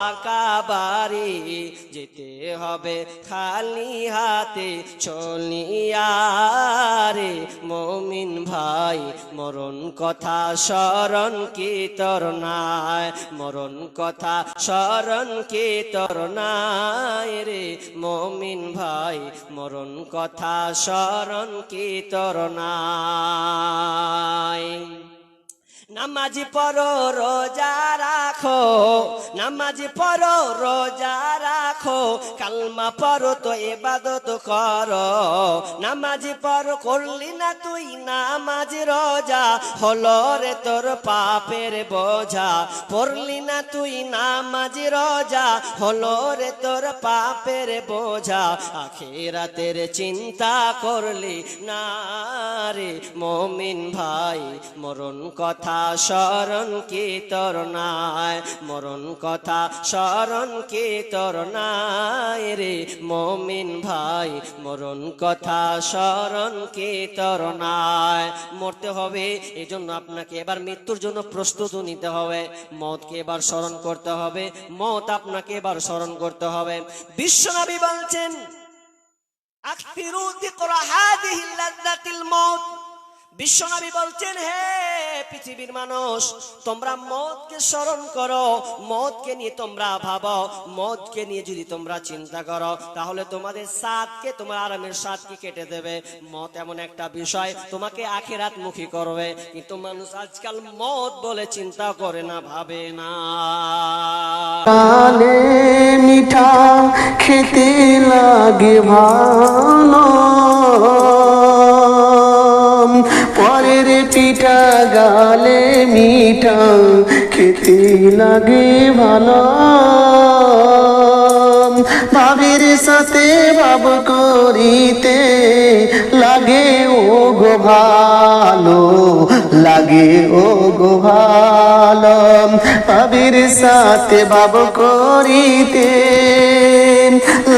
আকাবারি যেতে হবে খালি হাতে চলিয়ারে মমিন ভাই, মরণ কথা স্মরণ কি তোর নাই? মরণ কথা স্মরণ কি তোর নাই রে মমিন ভাই, মরণ কথা স্মরণ কি তোর নাই? নামাজি পড়ো, রোজা রাখো। নামাজি পড়ো, রোজা রাখো। কালমা পড়ো তো এবাদত করো। নামাজি পড়ো, করলি না তুই নামাজ রোজা। হলো রে তোর পাপের বোঝা। পড়লি না তুই নামাজ রোজা। হলো রে তোর পাপের বোঝা। আখেরাতের চিন্তা করলি না রে, মমিন ভাই, মরণ কথা স্মরণ কি তোর নাই মরণ কথা স্মরণ কি তোর রে মমিন ভাই, মরণ কথা স্মরণ কি তোর নাই মরতে হবে এই জন্য আপনাকে এবার মৃত্যুর জন্য প্রস্তুত নিতে হবে। মতকে এবার স্মরণ করতে হবে মত আপনাকে এবার স্মরণ করতে হবে। বিশ্বনবী বলছেন আকতিরু যিকরা হাদিহি লাযযাতিল মাউত। বিশ্বনবী বলছেন, হে পৃথিবীর মানুষ, তোমরা মদকে স্মরণ করো, মদকে নিয়ে তোমরা ভাবো, মদকে নিয়ে যদি তোমরা চিন্তা করো, তাহলে তোমাদের সাতকে তোমার আরামের সাতকে কেটে দেবে। মত এমন একটা বিষয়, তোমাকে আখেরাত মুখী করবে। কিন্তু মানুষ আজকাল মদ বলে চিন্তা করে না, ভাবে না। মিঠা খেতে লাগে ভালো। পরের পিঠা গালে মিঠা খেতে লাগে ভালো। ভাবির সাথে ভাব করিতে লাগে ও গো ভালো, লাগে ও গো ভালো। ভাবির সাথে ভাব করিতে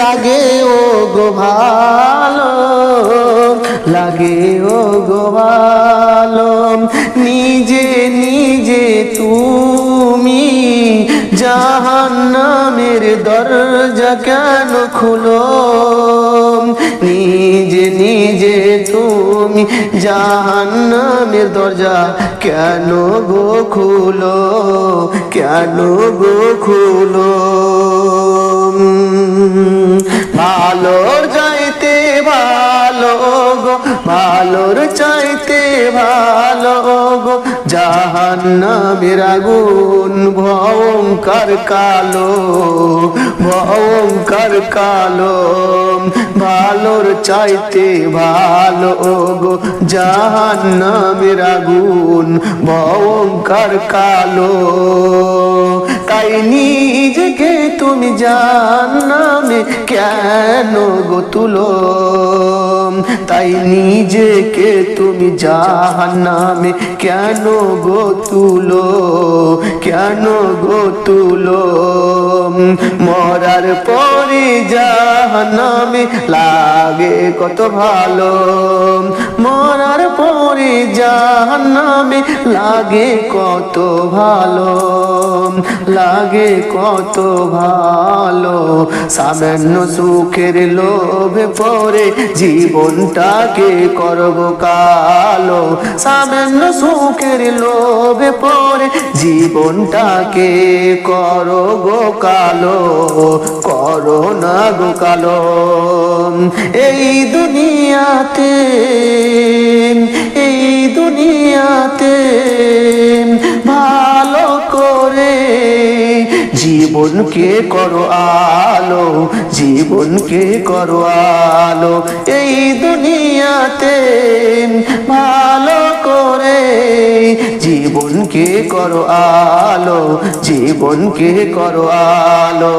লাগে ও গো ভালো, লাগে ও গো ভালো। নিজে নিজে তুমি জাহান্নামের দরজা কেন খুলো? নিজে নিজে তুমি জাহান্নামের দরজা কেন গো খুলো? কেন গো খুলো? ভালোর যাইতে ভালো গো ভালোর চাইতে ভালো গো জাহান্নামের আগুন ভয়ঙ্কর কালো ভয়ঙ্কর কালো ভালোর চাইতে ভালো গো জাহান্নামের আগুন ভয়ঙ্কর কালো। তাই নিজেকে, তুমি জান্নামে কেন গো তুলো? তাই নিজেকে তুমি জাহান্নামে কেন গো তুলো? কেন গো তুলো? মরার পরে জাহান্নামে লাগে কত ভালো। মরার পরে জাহান্নামে লাগে কত ভালো। লাগে কত ভালো। সামান্য সুখের লোভে পরে জীবনটাকে করব কালো। সামান্য সুখের লোভে পরে জীবনটাকে করো গো কালো। করো না গো কালো। এই দুনিয়াতে এই দুনিয়াতে জীবনকে করো আলো জীবনকে করো আলো। এই দুনিয়াতে ভালো করে। জীবনকে করো আলো? জীবনকে করো আলো?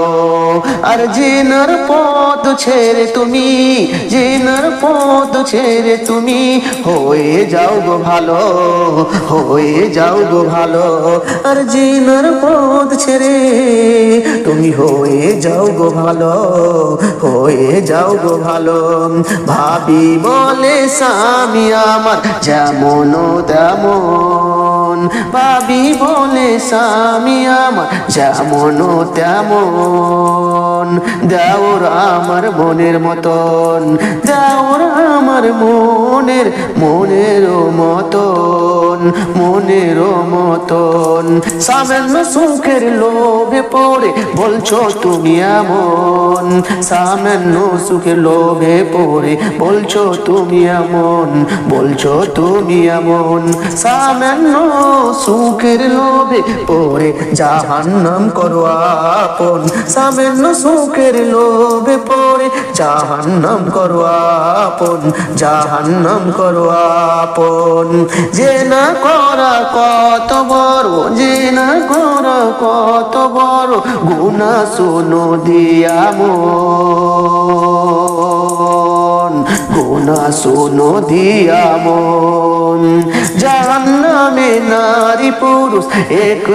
আর জেনার পথ ছেড়ে তুমি, জেনার পথ ছেড়ে তুমি হয়ে যাও গো ভালো, হয়ে যাও গো ভালো। আর জেনার পথ ছেড়ে তুমি হয়ে যাও গো ভালো, হয়ে যাও গো ভালো। ভাবি বলে স্বামী আমার, যেমন তেমন ভাবি বলে স্বামী আমার, যেমন তেমন। দেওর আমার মনের মতন দেওর আমার মনের মনের মতন মনের মতন। সামান্য সুখের লোভে পড়ে, বলছো তুমি এমন। সামান্য সুখের লোভে পড়ে, বলছো তুমি এমন, বলছো তুমি এমন। সামান্য সুখের লোভে পড়ে, জাহান্নাম করো আপন। সামান্য সুখের লোভে পড়ে, জাহান্নাম করো আপন, জাহান্নাম করো আপন। যে না করা কত বড়, যে না করা কত বড় গুণা শোনো দিয়ামন গুণা শোনো দিয়ামন জাহান্নামে নারী পুরুষ এক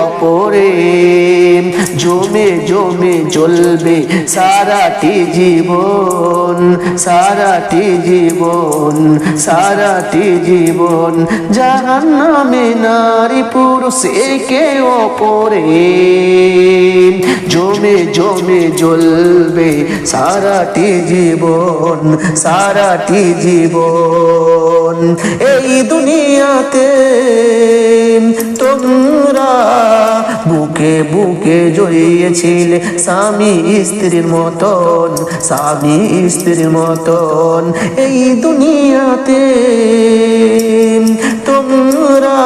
অপরে। জমে জমে জ্বলবে সারাটি জীবন সারাটি জীবন সারাটি জীবন। জাহান্নামে নারী পুরুষ একে অপরে। জমে জমে জ্বলবে সারাটি জীবন, সারাটি জীবন। এই দুনিয়াতে তোমরা বুকে বুকে জড়িয়েছিলে স্বামী স্ত্রীর মতন, স্বামী স্ত্রীর মতন। এই দুনিয়াতে তোমরা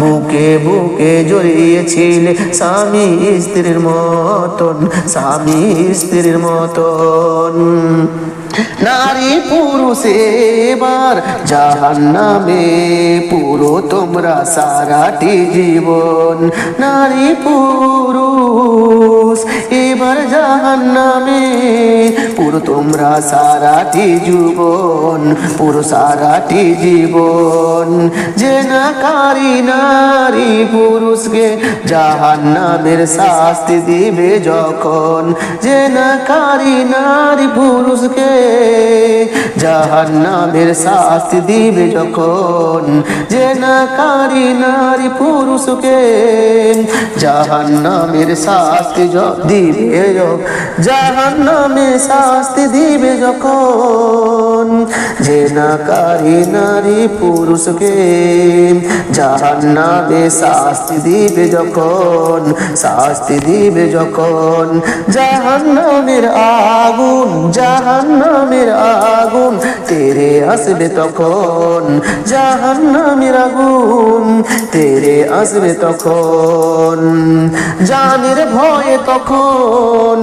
বুকে বুকে জড়িয়েছিলে স্বামী স্ত্রীর মতন, স্বামী স্ত্রীর মতন। নারী পুরুষ এবার জাহান নামে পুরো তোমরা সারাটি জীবন। নারী পুরুষ এবার জাহান নামে পুরো তোমরা সারাটি জীবন পুরো সারাটি জীবন। যে না কারি নারী পুরুষকে জাহান নামের শাস্তি দিবে যখন, যে না কারি নারী পুরুষকে জাহান নামের শাস্তি দিবে যখন যে না কারি নারী পুরুষকে জাহান নামের শাস্তি দিবে জাহান নামে শাস্তি দিবে যখন যে না কারি নারী পুরুষকে জাহান নামে শাস্তি দিবে যখন, শাস্তি দিবে যখন জাহান নামের আগুন জাহান নামের আগুন, তেরে আসবে তখন জাহান নামের আগুন, তেরে আসবে তখন। জানের ভয়ে তখন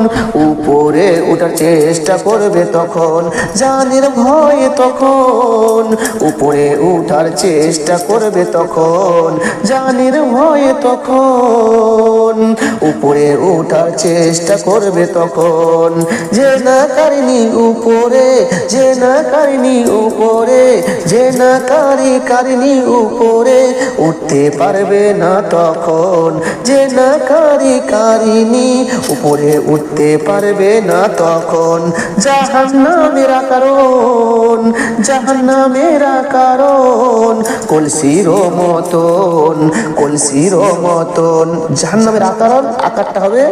উপরে ওঠার চেষ্টা করবে তখন জানের ভয়ে তখন উপরে উঠার চেষ্টা করবে তখন জানের ভয়ে তখন উপরে ওঠার চেষ্টা করবে তখন। যে না কারিনি উপরে যে না কারিনি উপরে যে না কারি কারিনি উপরে, উঠতে পারবে না তখন যে না কারি কারিনি উপরে, উঠতে পারবে না তখন। জাহান্নামেরা কারণ জাহান্নামেরা কারণ কলসির মতন কলসির মতন। জাহান্নামের আকারণ, আকারটা হবে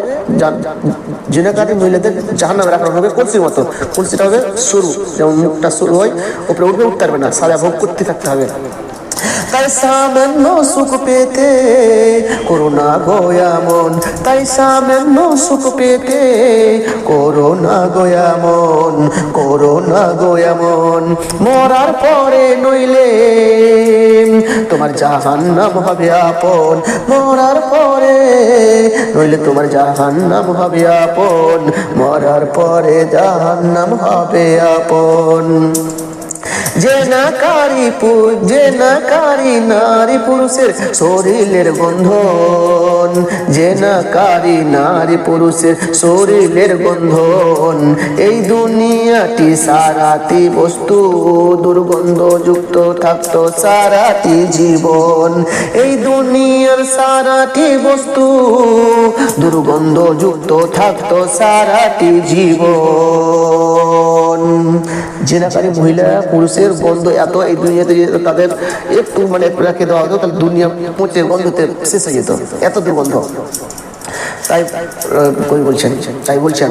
জিনাকারী মহিলাদের জাহান্নামের আকারণ হবে কলসির মতন। কলসিটা হবে শুরু। যেমন মুখটা শুরু হয় ওপরে উঠবে, উঠতে পারবে না। সাজা ভোগ করতে থাকতে হবে। তাই সামান্য সুখ পেতে। করোনা গোয়ামন তাই সামান্য সুখ পেতে। করোনা গোয়ামন করোনা গোয়ামন মরার পরে নইলে তোমার জাহান্নাম হবে আপন। মরার পরে নইলে তোমার জাহান্নাম হবে আপন। মরার পরে জাহান্নাম হবে আপন। যে না কারি যে না কারি নারী পুরুষের শরীরের বন্ধন। যে না কারি নারী পুরুষের শরীরের বন্ধন। এই দুনিয়াটি সারাটি বস্তু, দুর্গন্ধযুক্ত থাকত সারাটি জীবন। এই দুনিয়ার সারাটি বস্তু, দুর্গন্ধযুক্ত থাকত সারাটি জীবন। জেনাকারী মহিলা, পুরুষের গন্ধ এত, এই দুনিয়াতে তাদের একটু মানে রাখে দেওয়া হতো, তাহলে দুনিয়া পৌঁছে গন্ধতে শেষ হয়ে যেত। এত দুর্গন্ধ। তাই কবি বলছেন? তাই বলছেন।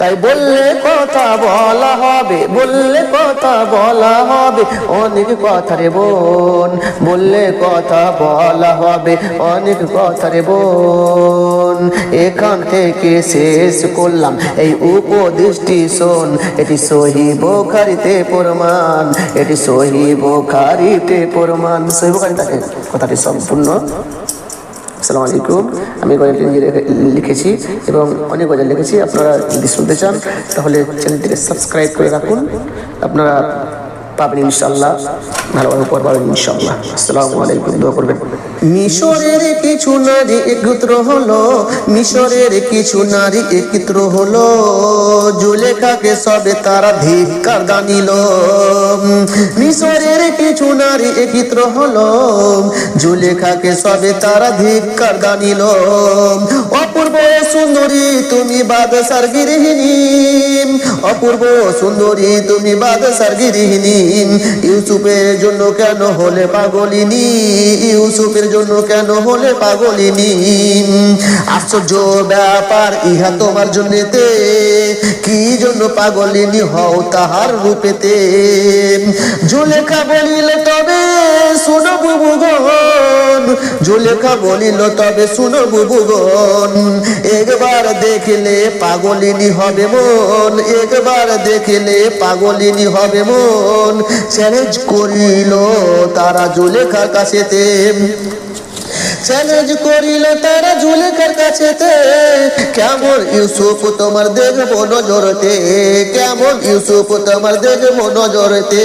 তাই বললে কথা বলা হবে, বললে কথা বলা হবে, অনেক কথা রে বোন, বললে কথা বলা হবে, অনেক কথা রে বোন। এখান থেকে শেষ করলাম এই উপদৃষ্টি শোন, এটি সহি বোখারিতে প্রমাণ, এটি সহি বোখারিতে প্রমাণ। সহি বোখারি কথাটি সম্পূর্ণ আসসালামু আলাইকুম। আমি গজলটি নিজে লিখেছি এবং অনেক গজল লিখেছি। আপনারা যদি শুনতে চান, তাহলে চ্যানেলটিকে সাবস্ক্রাইব করে রাখুন। আপনারা পাবেন ইনশাল্লাহ ভালোভাবে উপর পাবেন ইনশাল্লাহ আসসালামু আলাইকুম, দোয়া করবেন। মিশরের কিছু নারী একত্র হলো, মিশরের কিছু নারী একত্র হলো। জুলেখাকে সবে তারা ধিক্কার দানিল মিশরের কিছু নারী একত্র হলো, জুলেখাকে সবে তারা ধিক্কার দানিল অপূর্ব সুন্দরী তুমি বাদশার গৃহিণী। অপূর্ব সুন্দরী তুমি বাদশার গৃহিণী। ইউসুফের জন্য কেন হলে পাগলিনী? ইউসুফের জন্য কেন হলে পাগলিনী? আশ্চর্য ব্যাপার, ইহা তোমার জন্যতে। কি জন্য পাগলিনী হও তাহার রূপেতে? জুলেখা বলিল, তবে শুনো বুবুগন জুলেখা বলিল, তবে শুনো বুবুগন একবার দেখলে পাগলিনী হবে মন, একবার দেখলে পাগলিনী হবে মন। চ্যালেঞ্জ করিল তারা জুলেখার কাছেতে চ্যালেঞ্জ করিল তারা জুলেখার কাছেতে। কেমন ইউসুফ তোমার দেখব নজরতে? কেমন ইউসুফ তোমার দেখব নজরতে?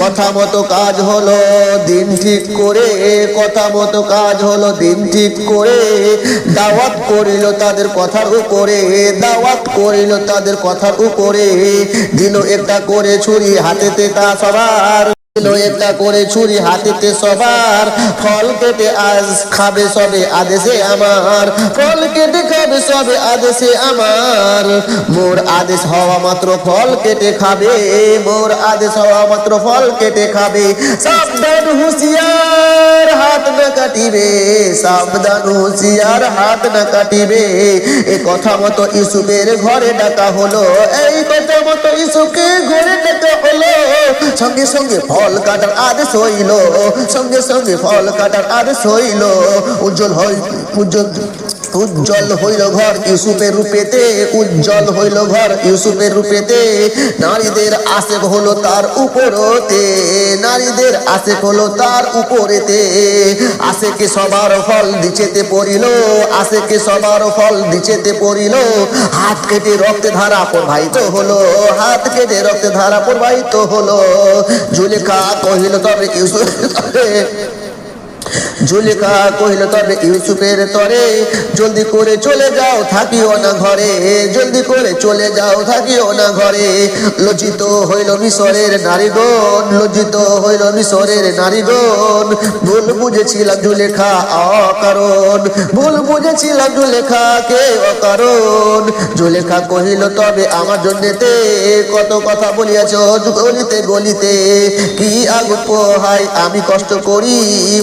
কথা মতো কাজ হলো দিন ঠিক করে, কথা মতো কাজ হলো দিন ঠিক করে। দাওয়াত করিল তাদের কথার উপরে, দাওয়াত করিল তাদের কথার উপরে। দিল একটা করে ছুরি হাতেতে তা সবার করে ছুরি হাতিতে সবার। ফল কেটে আজ খাবে সবে আদেশে আমার। ফল কেটে খাবে সবে আদেশে আমার। মোর আদেশ হওয়া মাত্র ফল কেটে খাবে। মোর আদেশ হওয়া মাত্র ফল কেটে খাবে। সাবধান হুঁশিয়ার হাত না কাটিবে। সাবধান হুঁশিয়ার হাত না কাটিবে। এ কথা মতো ইউসুফের ঘরে ডাকা হলো। এই কথা মতো ইউসুফকে ঘরে ডাকা হলো। সঙ্গে সঙ্গে ফল কাটার আর সইল সঙ্গে সঙ্গে ফল কাটার আর সইল উজ্জ্বল হয় উজ্জ্বল। উজ্জ্বল হইল ঘর ইউসুফের রূপেতে, উজ্জ্বল হইল ঘর ইউসুফের রূপেতে। নারীদের আশেক হলো তার উপরতে, নারীদের আশেক হলো তার উপরেতে। আশেকে সবার ফল দিছেতে পড়িল, আশেকে সবার ফল দিছেতে পড়িল। হাত কেটে রক্তে ধারা প্রবাহিত হলো, হাত কেটে রক্তে ধারা প্রবাহিত হলো। জুলেখা কহিল, তবে ইউসুফ জুলেখা কহিল, তবে ইউসুফের তরে জলদি করে চলে যাও, থাকিও না ঘরে। জলদি করে চলে যাও, থাকিও না ঘরে। লজ্জিত হইল মিশরের নারীগণ, লজ্জিত হইল মিশরের নারীগণ। ভুল বুঝেছিলাম জুলেখা অকারণ। ভুল বুঝেছিলাম জুলেখাকে অকারণ। জুলেখা কহিল, তবে আমার জন্যতে কত কথা বলিয়াছ গলিতে গলিতে কি আগুন পোহাই আমি কষ্ট করি,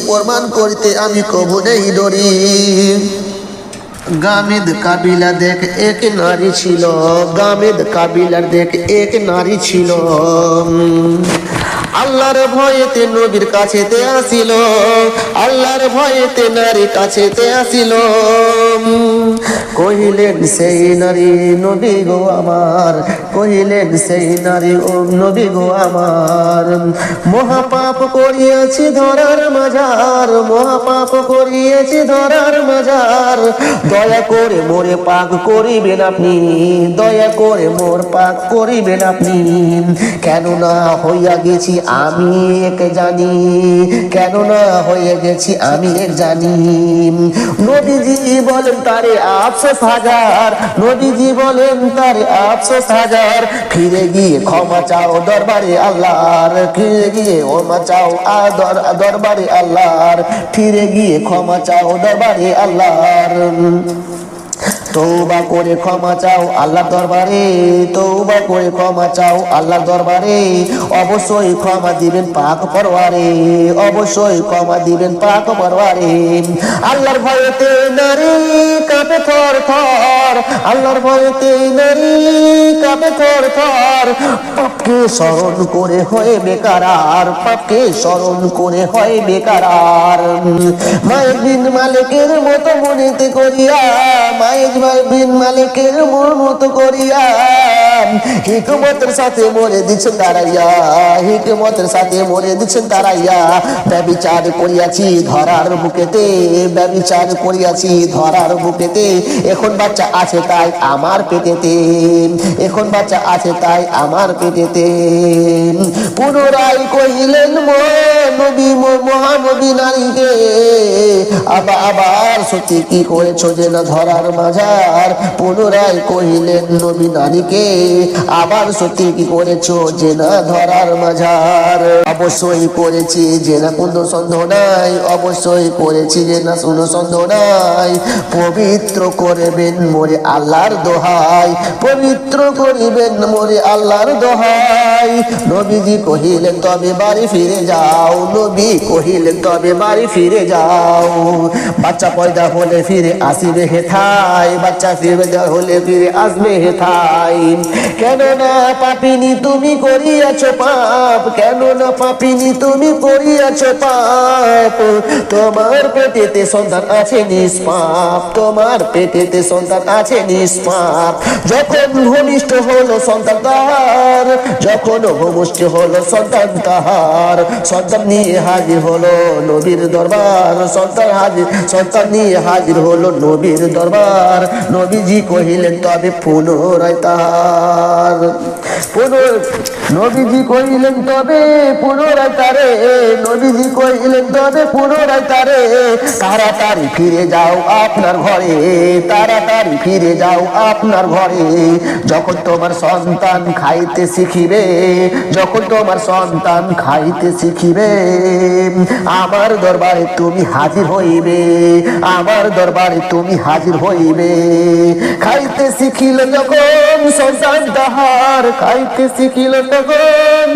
প্রমাণ করিতে আমি কবু নেই ডরি। গামেদ কাবিলা দেখ এক নারী ছিল। গামেদ কাবিলার দেখ এক নারী ছিল। আল্লাহর ভয়েতে নবীর কাছেতে আসিল, আল্লাহর ভয়েতে নারী কাছেতে আসিল। কহিলেন, সেই নারী নবী গো আমার, কহিলেন, সেই নারী ও নবী গো আমার। মহাপাপ করিয়াছি ধরার মাজার মহাপাপ করিয়েছি ধরার মাজার দয়া করে মোরে পাক করিবেন আপনি, দয়া করে মোর পাক করিবেন আপনি। কেন না হইয়া গেছি আমি এক জানি কেন না হয়ে গেছি আমি এক জানি। নদীজি বলেন, তারে আফসোস হাজার। নদীজি বলেন, তারে আফসোস হাজার। ফিরে গিয়ে, ক্ষমা চাও দরবারে আল্লাহর। ফিরে গিয়ে, ক্ষমা চাও আ দর- দরবারে আল্লাহর। ফিরে গিয়ে, ক্ষমা চাও দরবারে আল্লাহর। তৌবা করে ক্ষমা চাও আল্লাহ দরবারে তৌবা করে ক্ষমা চাও আল্লাহ দরবারে। অবশ্যই ক্ষমা দিবেন পাক পরওয়ারে, অবশ্যই ক্ষমা দিবেন পাক পরওয়ারে। আল্লাহর ভয়েতে নারী কাঁপে থর থর, আল্লাহর ভয়েতে নারী কাঁপে থর থর। পাপকে স্মরণ করে হয়ে বেকার আর পাপকে স্মরণ করে হয় বেকার আর মায়ের বিন মালিকের মতো মনেতে করিয়া মায়ের বিন মালিকের মন মতো করিয়া হিকমতের সাথে মরে দিচ্ছেন দাঁড়াইয়া, হিকমতের সাথে মরে দিচ্ছেন দাঁড়াইয়া। ব্যবিচার করিয়াছি ধরার বুকেতে, ব্যবিচার করিয়াছি ধরার বুকেতে। এখন বাচ্চা আছে তাই আমার পেটেতে, এখন বাচ্চা আছে তাই আমার পেটেতে। পুনরায় কহিলেন মহানবী মহানবী নারীকে আবার আবার সত্যি কি করেছ যে না ধরার মাঝার পুনরায় কহিলেন, নবী নারীকে আবার সত্যি কি করেছ? যে না ধরার মাঝার অবশ্যই করেছি যে না কোনো সন্দেহ নাই, অবশ্যই করেছি যে না কোনো সন্দেহ নাই। পবিত্র করবেন মোরে আল্লাহর দোহাই, পবিত্র করিবেন মোরে আল্লাহর দোহাই। নবীজি কহিলেন, তবে বাড়ি ফিরে যাও। নবী কহিলেন, তবে বাড়ি ফিরে যাও। বাচ্চা পয়দা হলে ফিরে আসিবে হেথায় বাচ্চা ফিরে হলে ফিরে আসবে হেথায় কেন না পাপিনি তুমি করিয়াছ পাপ কেন না পাপিনি তুমি করিয়াছ পাপ। তোমার পেটেতে সন্তান আছে নিষ্পাপ, তোমার পেটেতে সন্তান আছে নিষ্পাপ। যখন ভূমিষ্ঠ হলো সন্তান তাহার, যখন ভূমিষ্ঠ হলো সন্তান তাহার, সন্তান নিয়ে হাজির হলো নবীর দরবার, সন্তান হাজির সন্তান নিয়ে হাজির হলো নবীর দরবার। নবীজি কহিলেন, তবে পুনরায় তাহার। নবীজি কহিলেন, তবে পুনরায় তারে। নবীজি কহিলেন, তবে পুনরায় তারে। তাড়াতাড়ি ফিরে যাও আপনার ঘরে, তাড়াতাড়ি ফিরে যাও আপনার ঘরে। যখন তোমার সন্তান খাইতে শিখিবে, যখন তোমার সন্তান খাইতে শিখিবে, আমার দরবারে তুমি হাজির হইবে, আমার দরবারে তুমি হাজির হইবে। খাইতে শিখিল যখন সন্তান তাহার। খাইতে শিখিল তখন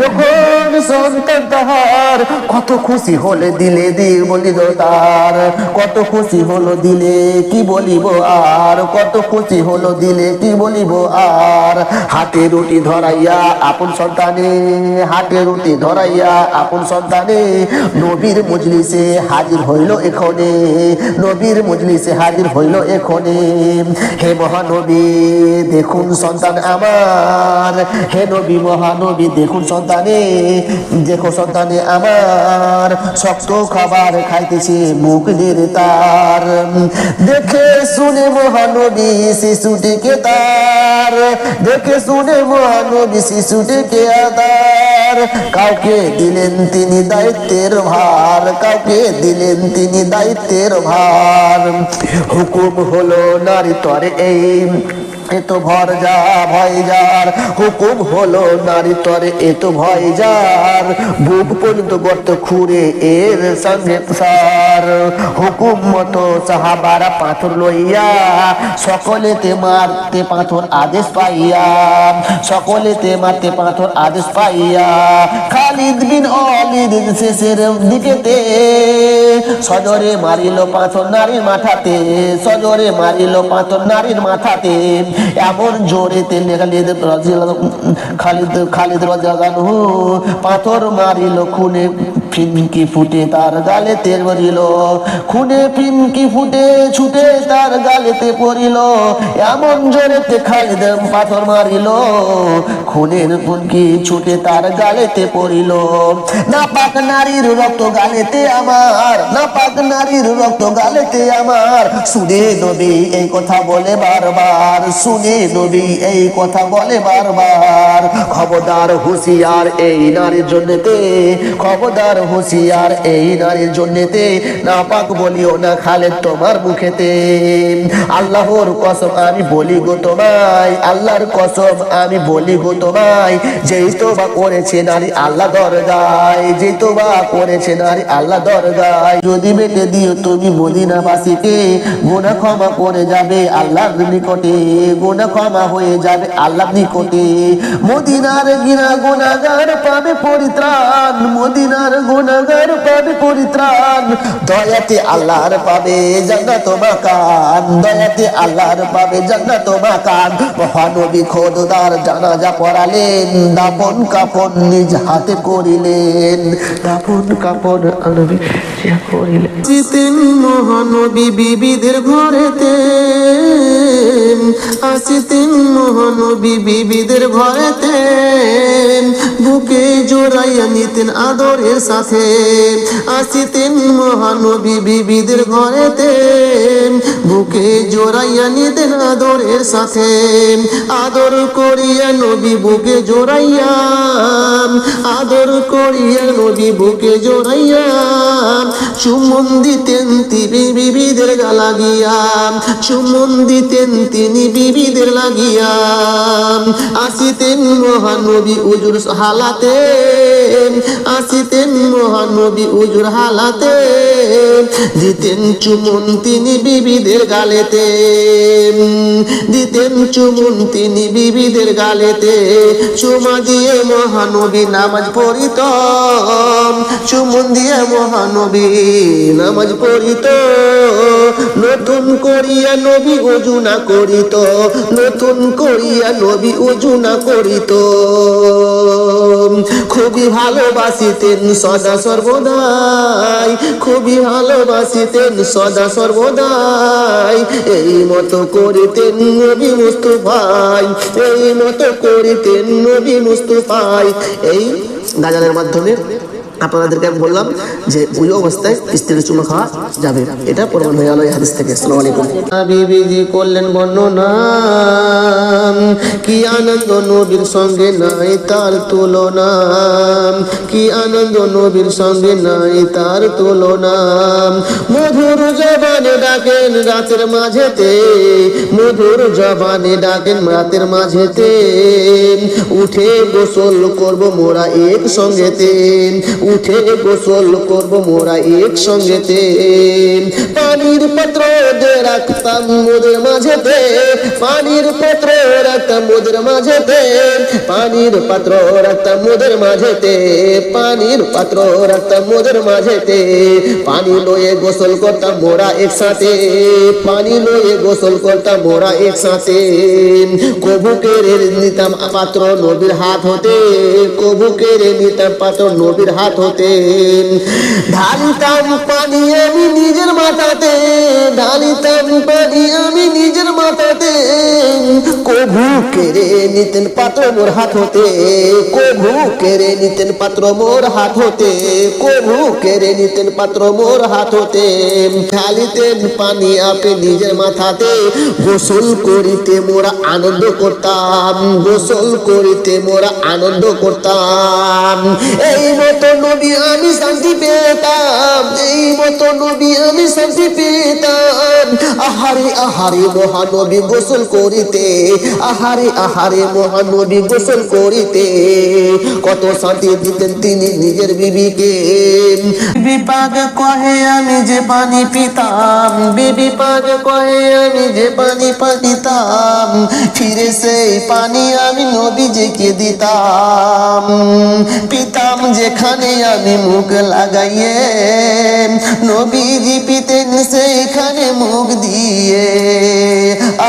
যখন সন্তান তাহার। কত খুশি হলে দিলে দিয়ে বলিল তার। কত খুশি হলো দিলে কি বলিব আর। কত খুশি হলো দিলে কি বলিব আর। হাতে রুটি ধরাইয়া আপন সন্তানে, হাতে রুটি ধরাইয়া আপন সন্তানে নবীর মজলিসে হাজির হইল এখনে। নবীর মজলিসে হাজির হইল এখনে। হে মহানবী, দেখুন সন্তান আমার। হে নবী মহানবী, দেখুন সন্তানে। দেখো সন্তানে আমার শক্ত খাবার খাইতেছে, মুখ তার দেখে শুনে মহানবী শিশুটিকে তার। দেখে শুনে মহানবী শিশুটিকে আদার। কাউকে দিলেন তিনি দায়িত্বের ভার, কাউকে দিলেন তিনি দায়িত্বের ভার। হুকুম হলো নারী তরে এই এত ভর যা, ভয় যার। হুকুম হলো নারী তরে এত ভয় যার। বুক পর্যন্ত গর্ত খুঁড়ে এর সঙ্গে সার। হুকুম মতো সাহাবারা পাথর লইয়া সকলেতে মারতে পাথর আদেশ পাইয়া, সকলেতে মারতে পাথর আদেশ পাইয়া খালিদ বিন অলিদ শেষের দিকেতে সজরে মারিল পাথর নারীর মাথাতে, সজরে মারিল পাথর নারীর মাথাতে। এমন জোরে তেল খালিদ খালিদ খালিদ রাজাগানু পাথর মারিল খুনে। ফিনকি ফুটে তার গালেতে পড়িল। খুনে ফিনকি ফুটে ছুটে তার গালেতে পড়িল। এমন জোরেতে খালিদ পাথর মারিল। খুনের ফুনকি ছুটে তার গালেতে পড়িল। না পাক নারীর রক্ত গালেতে আমার না পাক নারীর রক্ত গালেতে আমার। শুনে নবী এই কথা বলে বারবার, শুনে নবী এই কথা বলে বারবার। খবরদার হুঁশিয়ার এই নারীর জন্যতে খবরদার হুঁশিয়ার এই নারীর জন্যেতে না পাক বলিও না খালে তোমার মুখেতে। আল্লাহর কসম আমি বলি গো তোমায়, আল্লাহর কসম আমি বলি গো তোমায়, যেই তোবা করেছে নারী আল্লাহ দরগায়, যেই তোবা করেছে নারী আল্লাহ দরগায়। যদি বেটে দিও তুমি মদিনাবাসীকে, গুনাহ ক্ষমা করে যাবে আল্লাহর নিকটে, গুনাহ ক্ষমা হয়ে যাবে আল্লাহর নিকটে। মদিনার গিনা গুনাহগার পাবে পরিত্রাণ, মদিনার গুনাহগার পাবে পরিত্রাণ। দয়াতে আল্লাহর পাবে জান্নাত মাকান দয়াতে আল্লাহর পাবে জান্নাত মাকান মহানবী খোদার জানাজা পড়ালেন, দাপন কাপন নিজ হাতে করিলেন। দাপন কাপন নবী করিলেন। আসিতেন মহানবী বিবিদের ঘরেতে। আসিতেন মহানবী বিবিদের ঘরেতে। বুকে জোড়াইয়া নিতেন আদরের সাথে আসিতেন মহানবী বিবিদের ঘরেতে। বুকে জোড়াইয়া নিতেন আদরের সাথে। আদর করিয়া নবী বুকে জোড়াইয়া। আদর করিয়া নবী বুকে জোড়াইয়া। চুমন দিতেন তিনি বিবিদের লাগিয়া। চুমন দিতেন তিনি বিবিদের লাগিয়া। আসিতেন মহানবী উজুর হালাতে। আসিতেন মহানবী উজুর হালাতে। দিতেন চুমন তিনি বিবিদের গালেতে। দিতেন চুমুন তিনি বিবিদের গালেতে। চুমা দিয়ে মহানবী নামাজ পড়িত। চুমুন দিয়ে মহানবী নামাজ পড়িত। নতুন করিয়া নবী উজু না করিত। নতুন করিয়া নবী উজু না করিত। খুবই ভালোবাসিতেন সদা সর্বদাই। খুবই ভালোবাসিতেন সদা সর্বদাই। এই মতো করিতেন নবী মুস্তফাই। এই মতো করিতেন নবী মুস্তফাই। এই গাজানের মাধ্যমে আপনাদেরকে আমি বললাম যে ওই অবস্থায় স্ত্রীর চুমা খাওয়া যাবে। এটা প্রমাণ হয়ে গেল এই হাদিস থেকে। আসসালামু আলাইকুম। করলেন বর্ণনা কি আনন্দ নবীর সঙ্গে নাই তার তুলনা। কি আনন্দ নবীর সঙ্গে নাই তার তুলনা। মধুর জবানে ডাকেন রাতের মাঝেতে। মধুর জবানে ডাকেন রাতের মাঝেতে। উঠে গোসল করব মোরা এক সঙ্গেতে উঠে গোসল করব মোরা এক সঙ্গেতে পানির পাত্র রাখতাম মোদের মাঝেতে। পানির পাত্র রাখতাম মোদের মাঝেতে। পানির পাত্র রাখতাম মোদের মাঝেতে। পানির পাত্র রাখতাম মোদের মাঝেতে। পানি লয়ে গোসল করতাম মোরা একসাথে। পানি লয়ে গোসল করতাম মোরা একসাথে। কবু কেড়ে নিতাম পাত্র নবীর হাত হতে। কবু কেড়ে নিতাম পাত্র নবীর হাত হতে ঢালিতাম পানি আমি নিজের মাথাতে, ঢালিতাম পানি আমি নিজের মাথাতে। কবু কেড়ে নিতেন পাত্র মোর হাত হতে, কবু কেড়ে নিতেন পাত্র মোর হাত হতে, কবু কেড়ে নিতেন পাত্র মোর হাত হতে। ঢালিতেন পানি আপনি নিজের মাথাতে, গোসল করিতে মোরা আনন্দ করতাম, গোসল করিতে মোরা আনন্দ করতাম। এই মতো নবী আমি শান্তি পেতাম এই মতো নবী আমি শান্তি পেতাম। আহারে আহারে মহানবী গোসল করিতে আহারে আহারে মহানবী গোসল করিতে। কত শান্তি দিতেন তিনি নিজের বিবিকে। বিপাক কহে আমি যে পানি পিতাম বিবি পাক কহে আমি যে পানি পাতিতাম ফিরে সেই পানি আমি নবীজিকে দিতাম। পিতাম যেখানে আমি মুখ লাগাইয়ে। নবীজি পিতেন সেইখানে মুখ দিয়ে।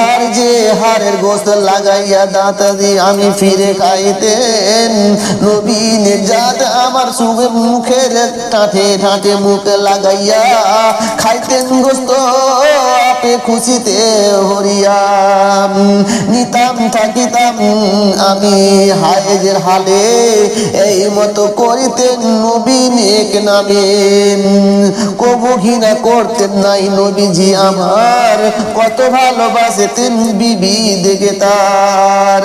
আর যে হারের গোস্ত লাগাইয়া দাঁত দিয়ে আমি ফিরে খাইতেন। নবীন নির্যাত আমার সুখে মুখের ঠাঁটে ঠাঁটে মুখ লাগাইয়া খাইতেন গোস্ত। আপে খুশিতে হরিয়া নিতা থাকিতাম আমি হায়েজের হালে, এই মতো করিতেন নবীন এক নামে। কবু ঘৃণা করতেন নাই নবীজি আমার, কত ভালোবাসতেন বিবি দেখে তার।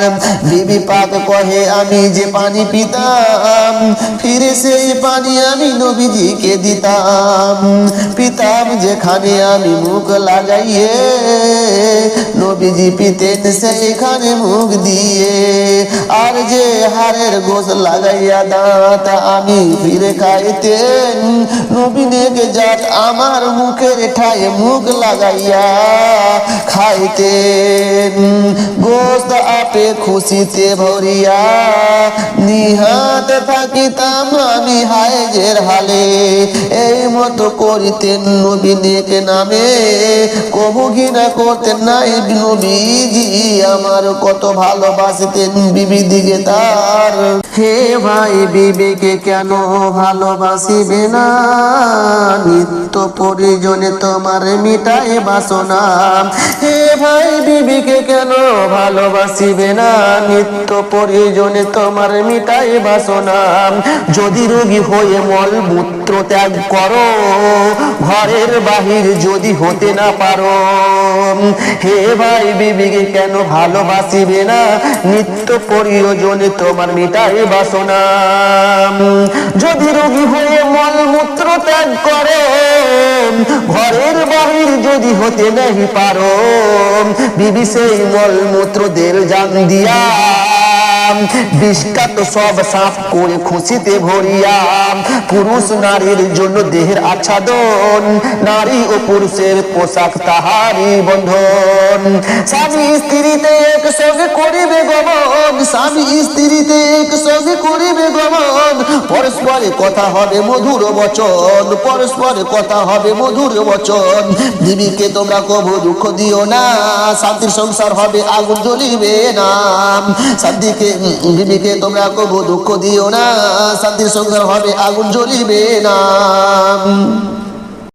বিবি পাক কহে, আমি যে পানি পিতাম, ফিরে সেই পানি আমি নবীজিকে দিতাম। পিতাম যেখানে আমি মুখ লাগাইয়ে নবীজি পিতেন সেইখানে মুখ দিয়ে। আর যে হাড়ের গোস লাগাইয়া দাঁত আমি ফিরে খাইতেন। নবীনেকে যাক আমার মুখের ঠায় মুখ লাগাইয়া খাইতেন। গোস্ত আপে খুশিতে ভরিয়া নিহাত থাকিতাম আমি হায়েজের হালে। এই মতো করিতেন নবীনেকে নামে। কবু ঘৃণা করতেন নাই বিজি আমার কত ভালোবাসতেন বিবি দিকে তার হে ভাই বিবিকে কেন ভালোবাসিবে না? নিত্য পরিজনে তোমার মিটাই বাসনা। হে ভাই বিবিকে কেন ভালোবাসিবে না? নিত্য পরিজনে তোমার মিটাই বাসনা। যদি রোগী হয়ে মল মূত্র ত্যাগ করো, ঘরের বাহির যদি হতে না পারো, হে ভাই বিবিকে কেন ভালোবাসিবে না? নিত্য প্রয়োজনে তোমার মিটাই বাসনা যদি রোগী হয়ে মলমূত্র ত্যাগ করে, ঘরের বাহির যদি হতে নেই পারো, বিবি সেই মলমূত্র দেল জান দিয়া বিষ্কাত সব সাফ করে খুশিতে ভরিয়া পুরুষ নারীর জন্য দেহের আচ্ছাদন, নারী ও পুরুষের পোশাক তাহারি বন্ধন। স্বামী স্ত্রীতে এক সঙ্গে করিবে গমন, স্বামী স্ত্রীতে এক সঙ্গে করিবে গমন। পরস্পরে কথা হবে মধুর বচন, পরস্পরে কথা হবে মধুর বচন। বিবিকে তোমরা কবু দুঃখ দিও না, শান্তির সংসার হবে আগুন জ্বলিবে না। শান্তিকে বিবিকে তোমরা কবু দুঃখ দিও না শান্তির সংসার হবে আগুন জ্বলিবে না।